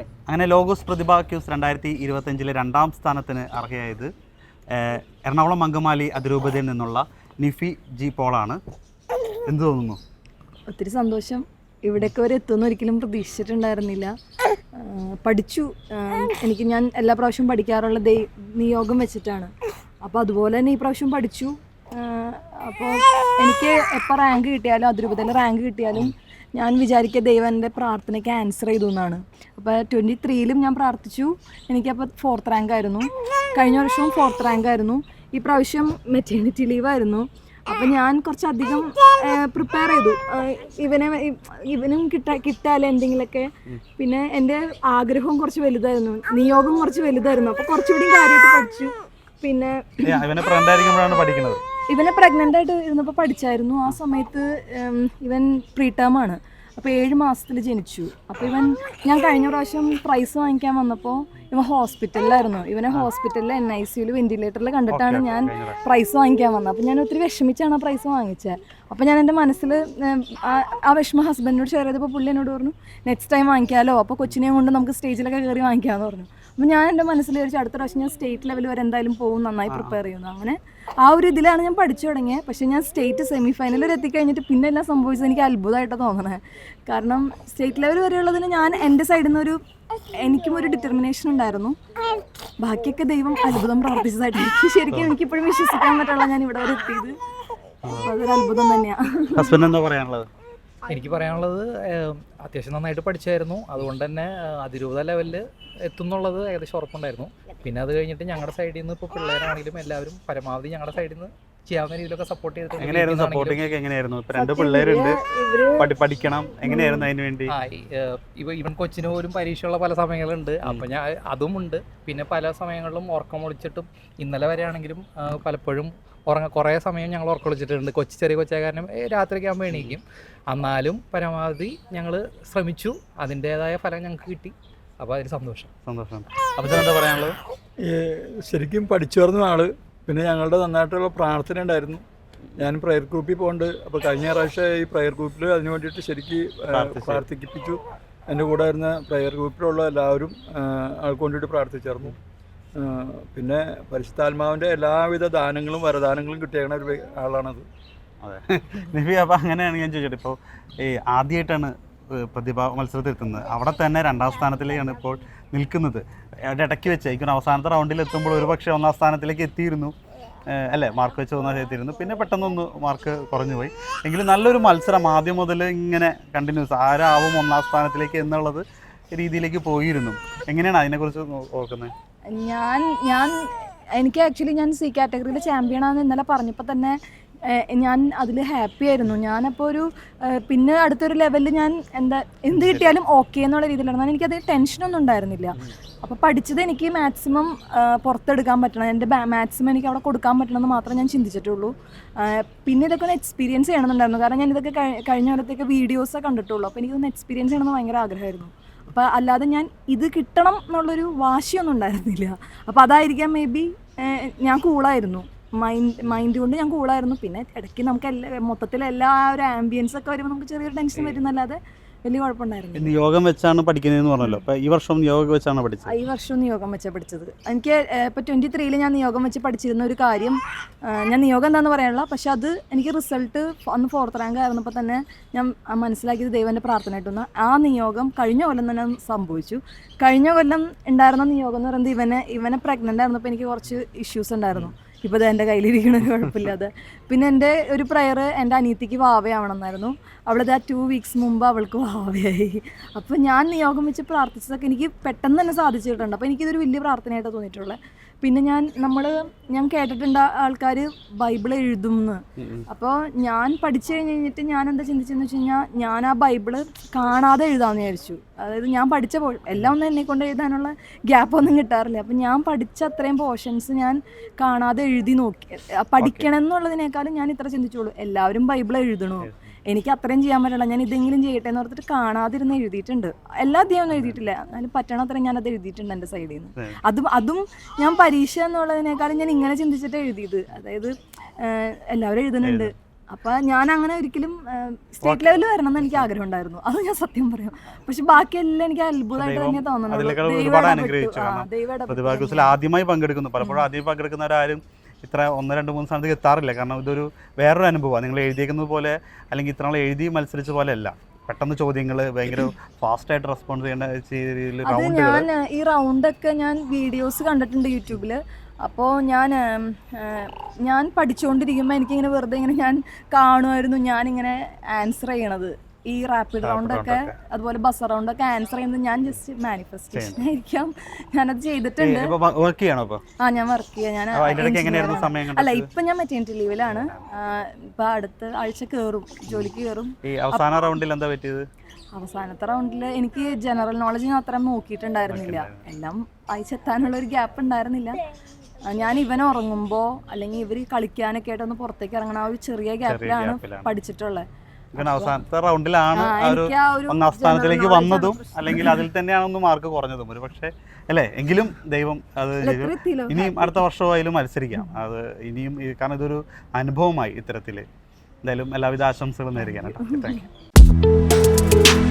അങ്ങനെ ലോഗോസ് പ്രതിഭ ക്യൂസ് രണ്ടായിരത്തി ഇരുപത്തഞ്ചിലെ രണ്ടാം സ്ഥാനത്തിന് അർഹയായത് എറണാകുളം അങ്കമാലി അതിരൂപതയിൽ നിന്നുള്ള നിഫി ജി പോളാണ്. എന്ത് തോന്നുന്നു? ഒത്തിരി സന്തോഷം. ഇവിടേക്ക് വരെ എത്തുമെന്ന് ഒരിക്കലും പ്രതീക്ഷിച്ചിട്ടുണ്ടായിരുന്നില്ല. പഠിച്ചു. എനിക്ക് ഞാൻ എല്ലാ പ്രാവശ്യവും പഠിക്കാറുള്ള ദൈ നിയോഗം വെച്ചിട്ടാണ്. അപ്പോൾ അതുപോലെ തന്നെ ഈ പ്രാവശ്യം പഠിച്ചു. അപ്പോൾ എനിക്ക് എപ്പോൾ റാങ്ക് കിട്ടിയാലും അതിരൂപതയിൽ റാങ്ക് കിട്ടിയാലും ഞാൻ വിചാരിക്കുക ദൈവം എന്റെ പ്രാർത്ഥനയ്ക്ക് ആൻസർ ചെയ്തു എന്നാണ്. അപ്പോൾ ട്വന്റി ത്രീയിലും ഞാൻ പ്രാർത്ഥിച്ചു. എനിക്കപ്പോൾ ഫോർത്ത് റാങ്ക് ആയിരുന്നു. കഴിഞ്ഞ വർഷവും ഫോർത്ത് റാങ്ക് ആയിരുന്നു. ഈ പ്രാവശ്യം മെറ്റേണിറ്റി ലീവായിരുന്നു അപ്പം ഞാൻ കുറച്ചധികം പ്രിപ്പയർ ചെയ്തു. ഇവനെ ഇവനും കിട്ടാ കിട്ടാലേ എന്തെങ്കിലുമൊക്കെ. പിന്നെ എന്റെ ആഗ്രഹവും കുറച്ച് വലുതായിരുന്നു. നിയോഗം കുറച്ച് വലുതായിരുന്നു. അപ്പോൾ കുറച്ചുകൂടി കാര്യമായിട്ട് പഠിച്ചു. പിന്നെ പഠിക്കുന്നത്. ഇവനെ പ്രഗ്നന്റ് ആയിട്ട് ഇരുന്നപ്പോൾ പഠിച്ചായിരുന്നു. ആ സമയത്ത് ഇവൻ പ്രീ ടേം ആണ്. അപ്പോൾ ഏഴ് മാസത്തിൽ ജനിച്ചു. അപ്പോൾ ഇവൻ ഞാൻ കഴിഞ്ഞ പ്രാവശ്യം പ്രൈസ് വാങ്ങിക്കാൻ വന്നപ്പോൾ ഇവൻ ഹോസ്പിറ്റലിലായിരുന്നു ഇവനെ ഹോസ്പിറ്റലിൽ എൻ ഐ സിയിൽ വെന്റിലേറ്ററിൽ കണ്ടിട്ടാണ് ഞാൻ പ്രൈസ് വാങ്ങിക്കാൻ വന്നത്. അപ്പോൾ ഞാൻ ഒത്തിരി വിഷമിച്ചാണ് ആ പ്രൈസ് വാങ്ങിച്ചത് അപ്പോൾ ഞാൻ എന്റെ മനസ്സിൽ ആ- ആ വിഷമം ഹസ്ബൻഡിനോട് ഷെയർ ചെയ്തപ്പോൾ പുള്ളി എന്നോട് പറഞ്ഞു നെക്സ്റ്റ് ടൈം വാങ്ങിക്കാമല്ലോ അപ്പോൾ കൊച്ചിനെയും കൊണ്ട് നമുക്ക് സ്റ്റേജിലൊക്കെ കയറി വാങ്ങിക്കാമെന്ന് പറഞ്ഞു. അപ്പോൾ ഞാൻ എന്റെ മനസ്സിൽ വിചാരിച്ചു അടുത്ത പ്രാവശ്യം ഞാൻ സ്റ്റേറ്റ് ലെവൽ വരെ എന്തായാലും പോകും നന്നായി പ്രിപ്പയർ ചെയ്യുന്നു അങ്ങനെ ആ ഒരു ഇതിലാണ് ഞാൻ പഠിച്ചു തുടങ്ങിയത് പക്ഷേ ഞാൻ സ്റ്റേറ്റ് സെമി ഫൈനൽ വരെ എത്തിക്കഴിഞ്ഞിട്ട് പിന്നെ എല്ലാം സംഭവിച്ചത് എനിക്ക് അത്ഭുതമായിട്ട് തോന്നണേ. കാരണം സ്റ്റേറ്റ് ലെവൽ വരെയുള്ളതിന് ഞാൻ എന്റെ സൈഡിൽ നിന്നൊരു ഒരു എനിക്കും ഒരു ഡിറ്റർമിനേഷൻ ഉണ്ടായിരുന്നു. ബാക്കിയൊക്കെ ദൈവം അത്ഭുതം പ്രവർത്തിച്ചതായിട്ട് എനിക്ക് ശരിക്കും എനിക്കിപ്പോഴും വിശ്വസിക്കാൻ പറ്റുള്ള ഞാൻ ഇവിടെ വരെ എത്തിയത്. അതൊരു അത്ഭുതം തന്നെയാണ് ഹസ്ബൻഡ് എന്താ പറയാനുള്ളത്? എനിക്ക് പറയാനുള്ളത് അത്യാവശ്യം നന്നായിട്ട് പഠിച്ചായിരുന്നു. അതുകൊണ്ട് തന്നെ അതിരൂപത ലെവലിൽ എത്തുന്നുള്ളത് ഏകദേശം ഉറപ്പുണ്ടായിരുന്നു. പിന്നെ അത് കഴിഞ്ഞിട്ട് ഞങ്ങളുടെ സൈഡിൽ നിന്ന് ഇപ്പോൾ പിള്ളേരാണെങ്കിലും എല്ലാവരും പരമാവധി ഞങ്ങളുടെ സൈഡിൽ നിന്ന് ചെയ്യാവുന്ന രീതിയിലൊക്കെ സപ്പോർട്ട് ചെയ്തിട്ട് എങ്ങനെയായിരുന്നു സപ്പോർട്ടിംഗ് ഒക്കെ എങ്ങനെയായിരുന്നു? ഇപ്പൊ രണ്ട് പിള്ളേരുണ്ട്. പഠിക്കണം. എങ്ങനെയായിരുന്നു അതിന് വേണ്ടി? ഇവ ഇവൻ കൊച്ചിന് പോലും പരീക്ഷയുള്ള പല സമയങ്ങളുണ്ട്. അപ്പം ഞാൻ അതും ഉണ്ട് പിന്നെ പല സമയങ്ങളിലും ഉറക്കം ഒളിച്ചിട്ടും ഇന്നലെ വരെയാണെങ്കിലും പലപ്പോഴും ഉറങ്ങ കുറേ സമയം ഞങ്ങൾ ഉറക്കം ഒളിച്ചിട്ടുണ്ട് കൊച്ചു ചെറിയ കൊച്ചായ കാരണം രാത്രിയൊക്കെ ആകുമ്പോൾ എണീക്കും. എന്നാലും പരമാവധി ഞങ്ങൾ ശ്രമിച്ചു. അതിന്റേതായ ഫലം ഞങ്ങൾക്ക് കിട്ടി. അപ്പോൾ അതിൽ സന്തോഷം. സന്തോഷം. അപ്പൊ എന്താ പറയാനുള്ളത്? ഈ ശരിക്കും പഠിച്ചു വരുന്ന ആൾ പിന്നെ ഞങ്ങളുടെ നന്നായിട്ടുള്ള പ്രാർത്ഥന ഉണ്ടായിരുന്നു. ഞാൻ പ്രയർ ഗ്രൂപ്പിൽ പോകുന്നുണ്ട് അപ്പോൾ കഴിഞ്ഞ പ്രാവശ്യം ഈ പ്രയർ ഗ്രൂപ്പിൽ അതിന് വേണ്ടിയിട്ട് ശരിക്ക്. പ്രാർത്ഥിപ്പിച്ചു. എന്റെ കൂടെ വരുന്ന പ്രയർ ഗ്രൂപ്പിലുള്ള എല്ലാവരും ആൾക്ക് വേണ്ടിയിട്ട് പ്രാർത്ഥിച്ചായിരുന്നു. പിന്നെ പരിശുദ്ധാത്മാവിന്റെ എല്ലാവിധ ദാനങ്ങളും വരദാനങ്ങളും കിട്ടിയേക്കണ ഒരു ആളാണത്. അതെ. നബി അപ്പോൾ അങ്ങനെയാണ് ഞാൻ ചോദിച്ചത്. ഇപ്പോൾ ഈ ആദ്യമായിട്ടാണ് പ്രതിഭ മത്സരത്തിൽ എത്തുന്നത്. അവിടെ തന്നെ രണ്ടാം സ്ഥാനത്തിലേക്കാണ് ഇപ്പോൾ നിൽക്കുന്നത്. അവിടെ ഇടയ്ക്ക് വെച്ച് എനിക്ക് അവസാനത്തെ റൗണ്ടിൽ എത്തുമ്പോൾ ഒരു പക്ഷേ ഒന്നാം സ്ഥാനത്തിലേക്ക് എത്തിയിരുന്നു. അല്ലേ? മാർക്ക് വെച്ച് ഒന്നാം എത്തിയിരുന്നു പിന്നെ പെട്ടെന്നൊന്ന് മാർക്ക് കുറഞ്ഞു പോയി എങ്കിലും നല്ലൊരു മത്സരം ആദ്യം മുതൽ ഇങ്ങനെ കണ്ടിന്യൂസ് ആരാവും ഒന്നാം സ്ഥാനത്തിലേക്ക് എന്നുള്ളത് രീതിയിലേക്ക് പോയിരുന്നു. എങ്ങനെയാണ് അതിനെക്കുറിച്ച് ഓർക്കുന്നത്? ഞാൻ ഞാൻ എനിക്ക് ആക്ച്വലി ഞാൻ സി കാറ്റഗറിയിൽ ചാമ്പ്യൻ ആണെന്ന് ഇന്നലെ പറഞ്ഞപ്പോൾ തന്നെ ഞാൻ അതിൽ ഹാപ്പി ആയിരുന്നു. ഞാനപ്പോൾ ഒരു പിന്നെ അടുത്തൊരു ലെവലിൽ ഞാൻ എന്താ എന്ത് കിട്ടിയാലും ഓക്കെ എന്നുള്ള രീതിയിലാണ്. എനിക്കത് ടെൻഷനൊന്നും ഉണ്ടായിരുന്നില്ല. അപ്പോൾ പഠിച്ചത് എനിക്ക് മാക്സിമം പുറത്തെടുക്കാൻ പറ്റണം. എന്റെ മാക്സിമം എനിക്ക് അവിടെ കൊടുക്കാൻ പറ്റണമെന്ന് മാത്രമേ ഞാൻ ചിന്തിച്ചിട്ടുള്ളൂ. പിന്നെ ഇതൊക്കെ ഒന്ന് എക്സ്പീരിയൻസ് ചെയ്യണമെന്നുണ്ടായിരുന്നു. കാരണം ഞാൻ ഇതൊക്കെ കഴി- കഴിഞ്ഞ കാലത്തേക്ക് വീഡിയോസൊക്കെ കണ്ടിട്ടുള്ളൂ. അപ്പോൾ എനിക്കൊന്ന് എക്സ്പീരിയൻസ് ചെയ്യണമെന്ന് ഭയങ്കര ആഗ്രഹമായിരുന്നു. അപ്പോൾ അല്ലാതെ ഞാൻ ഇത് കിട്ടണം എന്നുള്ളൊരു വാശിയൊന്നും ഉണ്ടായിരുന്നില്ല. അപ്പോൾ അതായിരിക്കാം മേ ബി ഞാൻ കൂളായിരുന്നു. മൈൻഡ് മൈൻഡ് കൊണ്ട് ഞാൻ കൂളായിരുന്നു. പിന്നെ ഇടയ്ക്ക് നമുക്ക് എല്ലാ മൊത്തത്തിൽ എല്ലാ ഒരു ആംബിയൻസ് ഒക്കെ വരുമ്പോൾ നമുക്ക് ചെറിയൊരു ടെൻഷൻ വരുന്നല്ലാതെ വലിയ കുഴപ്പമുണ്ടായിരുന്നു യോഗം വെച്ചാണ് പഠിക്കുന്നതെന്ന് പറഞ്ഞല്ലോ. അപ്പോൾ ഈ വർഷം യോഗം വെച്ചാണ് പഠിച്ചത്? ഈ വർഷം നിയോഗം വെച്ചാണ് പഠിച്ചത്. എനിക്ക് ഇപ്പോൾ ട്വന്റി ത്രീയിൽ ഞാൻ നിയോഗം വെച്ച് പഠിച്ചിരുന്ന ഒരു കാര്യം ഞാൻ നിയോഗം എന്താണെന്ന് പറയാനുള്ള പക്ഷെ അത് എനിക്ക് റിസൾട്ട് അന്ന് ഫോർത്ത് റാങ്ക് ആയിരുന്നപ്പോൾ തന്നെ ഞാൻ മനസ്സിലാക്കിയത് ദൈവന്റെ പ്രാർത്ഥന ആയിട്ടൊന്ന് ആ നിയോഗം കഴിഞ്ഞ കൊല്ലം തന്നെ സംഭവിച്ചു. കഴിഞ്ഞ കൊല്ലം ഉണ്ടായിരുന്ന നിയോഗം എന്ന് പറയുന്നത് ഇവനെ ഇവനെ പ്രഗ്നന്റ് ആയിരുന്നപ്പോൾ എനിക്ക് കുറച്ച് ഇഷ്യൂസ് ഉണ്ടായിരുന്നു. ഇപ്പോൾ അത് എന്റെ കയ്യിലിരിക്കണ ഒരു കുഴപ്പമില്ലാതെ പിന്നെ എന്റെ ഒരു പ്രയർ എന്റെ അനിയത്തിക്ക് വാവയാവണം എന്നായിരുന്നു അവളത് ആ ടു വീക്സ് മുമ്പ് അവൾക്ക് വാവയായി. അപ്പോൾ ഞാൻ നിയോഗം വെച്ച് പ്രാർത്ഥിച്ചതൊക്കെ എനിക്ക് പെട്ടെന്ന് തന്നെ സാധിച്ചിട്ടുണ്ട്. അപ്പോൾ എനിക്കിതൊരു വലിയ പ്രാർത്ഥനയായിട്ട് തോന്നിയിട്ടുള്ളത്. പിന്നെ ഞാൻ നമ്മൾ ഞാൻ കേട്ടിട്ടുണ്ട് ആൾക്കാർ ബൈബിൾ എഴുതും എന്ന് അപ്പോൾ ഞാൻ പഠിച്ചു കഴിഞ്ഞ് കഴിഞ്ഞിട്ട് ഞാൻ എന്താ ചിന്തിച്ചെന്ന് വെച്ച് കഴിഞ്ഞാൽ ഞാൻ ആ ബൈബിൾ കാണാതെ എഴുതാമെന്ന് വിചാരിച്ചു. അതായത് ഞാൻ പഠിച്ച പോ എല്ലാം ഒന്നും എന്നെ കൊണ്ട് എഴുതാനുള്ള ഗ്യാപ്പ് ഒന്നും കിട്ടാറില്ല. അപ്പം ഞാൻ പഠിച്ച അത്രയും പോർഷൻസ് ഞാൻ കാണാതെ എഴുതി നോക്കി പഠിക്കണം എന്നുള്ളതിനേക്കാളും ഞാൻ ഇത്ര ചിന്തിച്ചോളൂ എല്ലാവരും ബൈബിൾ എഴുതണോ. എനിക്ക് അത്രയും ചെയ്യാൻ പറ്റില്ല. ഞാൻ ഇതെങ്കിലും ചെയ്യട്ടെ എന്ന് ഓർത്തിട്ട് കാണാതിരുന്ന് എഴുതിയിട്ടുണ്ട്. എല്ലാ അധ്യായം എഴുതിയിട്ടില്ല. എന്നാലും പറ്റണ അത്രയും ഞാൻ അത് എഴുതിയിട്ടുണ്ട് എന്റെ സൈഡിൽ നിന്ന് അതും അതും ഞാൻ പരീക്ഷ എന്നുള്ളതിനേക്കാളും ഞാൻ ഇങ്ങനെ ചിന്തിച്ചിട്ട് എഴുതിയത്. അതായത് എല്ലാവരും എഴുതുന്നുണ്ട്. അപ്പൊ ഞാൻ അങ്ങനെ ഒരിക്കലും സ്റ്റേറ്റ് ലെവലിൽ വരണം എന്ന് എനിക്ക് ആഗ്രഹം ഉണ്ടായിരുന്നു. അത് ഞാൻ സത്യം പറയാം. പക്ഷെ ബാക്കിയെല്ലാം എനിക്ക് അത്ഭുതമായിട്ട് തന്നെ തോന്നുന്നു ആദ്യമായി പങ്കെടുക്കുന്നു. പലപ്പോഴും ആദ്യം പങ്കെടുക്കുന്നവരാരും ഇത്ര ഒന്ന് രണ്ട് മൂന്ന് സ്ഥാനത്തേക്ക് എത്താറില്ല. കാരണം ഇതൊരു വേറൊരു അനുഭവമാണ്. നിങ്ങൾ എഴുതിയേക്കുന്നത് പോലെ അല്ലെങ്കിൽ ഇത്ര നാൾ എഴുതി മത്സരിച്ച പോലെ അല്ല. പെട്ടെന്ന് ചോദ്യങ്ങൾ ഭയങ്കര ഫാസ്റ്റ് ആയിട്ട് റെസ്പോൺസ് ചെയ്യേണ്ട രീതിയിൽ ഞാൻ ഈ റൗണ്ടൊക്കെ ഞാൻ വീഡിയോസ് കണ്ടിട്ടുണ്ട് യൂട്യൂബിൽ അപ്പോൾ ഞാൻ ഞാൻ പഠിച്ചുകൊണ്ടിരിക്കുമ്പോൾ എനിക്കിങ്ങനെ വെറുതെ ഇങ്ങനെ ഞാൻ കാണുമായിരുന്നു ഞാനിങ്ങനെ ആൻസർ ചെയ്യണത്. ഈ റാപ്പിഡ് റൗണ്ട് റൗണ്ടൊക്കെ ഒക്കെ. അതുപോലെ ബസ് റൗണ്ട് ഒക്കെ ആൻസർ ചെയ്യുന്നത് ഞാൻ ജസ്റ്റ് മാനിഫെസ്റ്റേഷൻ ആയിരിക്കാം. ഞാനത് ചെയ്തിട്ടുണ്ട്. വർക്ക് ചെയ്യണോ ആ ഞാൻ വർക്ക് ചെയ്യാം. ഞാൻ അല്ല ഇപ്പൊ ഞാൻ മെറ്റേണിറ്റി ലീവിലാണ് ഇപ്പൊ അടുത്ത ആഴ്ച കേറും ജോലിക്ക് കേറും. അവസാന റൗണ്ടിൽ എന്താ പറ്റിയത്? അവസാനത്തെ റൗണ്ടിൽ എനിക്ക് ജനറൽ നോളജ് ഞാൻ അത്ര നോക്കിയിട്ടുണ്ടായിരുന്നില്ല. എല്ലാം വായിച്ചെത്താനുള്ള ഒരു ഗ്യാപ്പ് ഉണ്ടായിരുന്നില്ല. ഞാൻ ഇവൻ ഉറങ്ങുമ്പോൾ അല്ലെങ്കിൽ ഇവർ കളിക്കാനൊക്കെ ആയിട്ടൊന്ന് പുറത്തേക്ക് ഇറങ്ങണ ആ ഒരു ചെറിയ ഗ്യാപ്പിലാണ്. പഠിച്ചിട്ടുള്ളത്. ഇവൻ അവസാനത്തെ റൗണ്ടിലാണ് ആ, ഒരു ഒന്നാം സ്ഥാനത്തിലേക്ക് വന്നതും അല്ലെങ്കിൽ അതിൽ തന്നെയാണെന്ന് മാർക്ക് കുറഞ്ഞതും. ഒരു പക്ഷേ അല്ലേ? എങ്കിലും ദൈവം അത്. ഇനിയും അടുത്ത വർഷവും അതിലും മത്സരിക്കാം. അത് ഇനിയും കാരണം ഇതൊരു അനുഭവമായി ഇത്തരത്തിൽ എന്തായാലും എല്ലാവിധ ആശംസകളും നേരുകയാണ് കേട്ടോ. Thank you